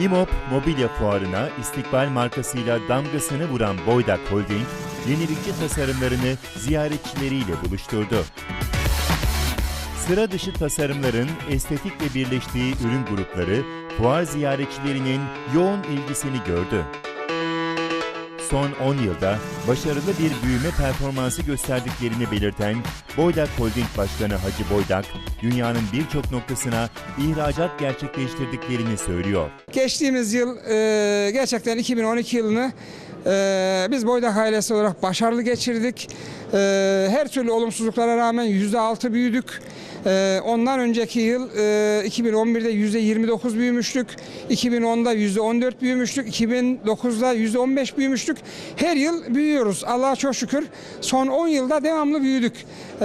İMOP Mobilya Fuarı'na istikbal markasıyla damgasını vuran Boydak Holding, yenilikçi tasarımlarını ziyaretçileriyle buluşturdu. Sıra dışı tasarımların estetikle birleştiği ürün grupları, fuar ziyaretçilerinin yoğun ilgisini gördü. Son 10 yılda başarılı bir büyüme performansı gösterdiklerini belirten Boydak Holding Başkanı Hacı Boydak, dünyanın birçok noktasına ihracat gerçekleştirdiklerini söylüyor. Geçtiğimiz yıl e, gerçekten 2012 yılını e, biz Boydak ailesi olarak başarılı geçirdik. E, her türlü olumsuzluklara rağmen %6 büyüdük. E, ondan önceki yıl e, 2011'de %29 büyümüştük. 2010'da %14 büyümüştük. 2009'da %15 büyümüştük. Her yıl büyüyoruz. Allah'a çok şükür. Son 10 yılda devamlı büyüdük. E,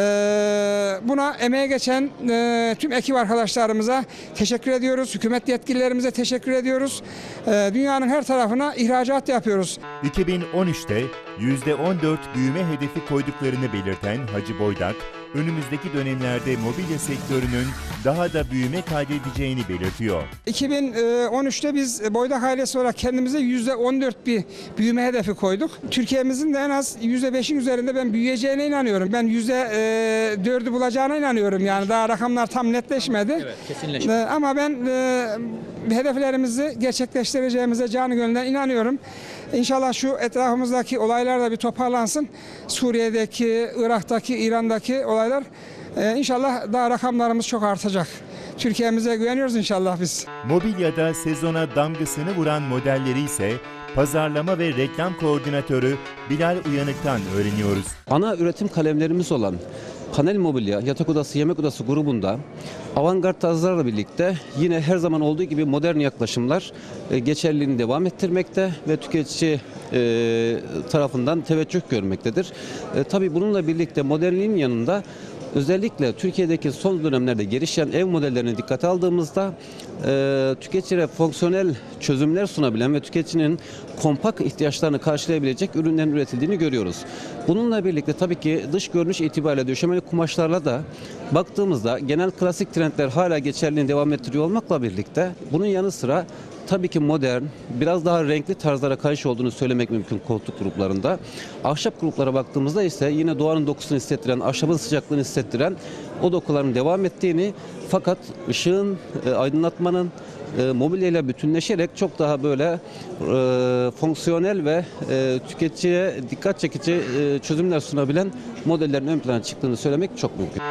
buna emeğe geçen e, tüm ekip arkadaşlarımıza teşekkür ediyoruz. Hükümet yetkililerimize teşekkür ediyoruz. E, dünyanın her tarafına ihracat yapıyoruz. 2013'te %14 büyüme hedefi koyduklarını belirten Hacı Boydak, önümüzdeki dönemlerde mobilya sektörünün daha da büyüme kaydedeceğini belirtiyor. 2013'te biz Boydak ailesi olarak kendimize %14 bir büyüme hedefi koyduk. Türkiye'mizin de en az %5'in üzerinde ben büyüyeceğine inanıyorum. Ben %4'ü bulacağına inanıyorum. Yani daha rakamlar tam netleşmedi. Evet, kesinleşmedi. Ee, Ama ben e, hedeflerimizi gerçekleştireceğimize canı gönülden inanıyorum. İnşallah şu etrafımızdaki olaylar da bir toparlansın. Suriye'deki, Irak'taki, İran'daki olaylar e, inşallah daha rakamlarımız çok artacak. Türkiye'mize güveniyoruz inşallah biz. Mobilyada sezona damgasını vuran modelleri ise pazarlama ve reklam koordinatörü Bilal Uyanık'tan öğreniyoruz. Ana üretim kalemlerimiz olan panel mobilya, yatak odası, yemek odası grubunda avantgard tarzlarla birlikte yine her zaman olduğu gibi modern yaklaşımlar e, geçerliliğini devam ettirmekte ve tüketici e, tarafından teveccüh görmektedir. E, tabii bununla birlikte modernliğin yanında Özellikle Türkiye'deki son dönemlerde gelişen ev modellerini dikkate aldığımızda e, tüketiciye fonksiyonel çözümler sunabilen ve tüketicinin kompakt ihtiyaçlarını karşılayabilecek ürünlerin üretildiğini görüyoruz. Bununla birlikte tabii ki dış görünüş itibariyle döşemeli kumaşlarla da baktığımızda genel klasik trendler hala geçerliliğini devam ettiriyor olmakla birlikte bunun yanı sıra tabii ki modern, biraz daha renkli tarzlara karşı olduğunu söylemek mümkün koltuk gruplarında. Ahşap gruplara baktığımızda ise yine doğanın dokusunu hissettiren, ahşabın sıcaklığını hissettiren o dokuların devam ettiğini fakat ışığın, e, aydınlatmanın e, mobilyayla bütünleşerek çok daha böyle e, fonksiyonel ve e, tüketiciye dikkat çekici e, çözümler sunabilen modellerin ön plana çıktığını söylemek çok mümkün.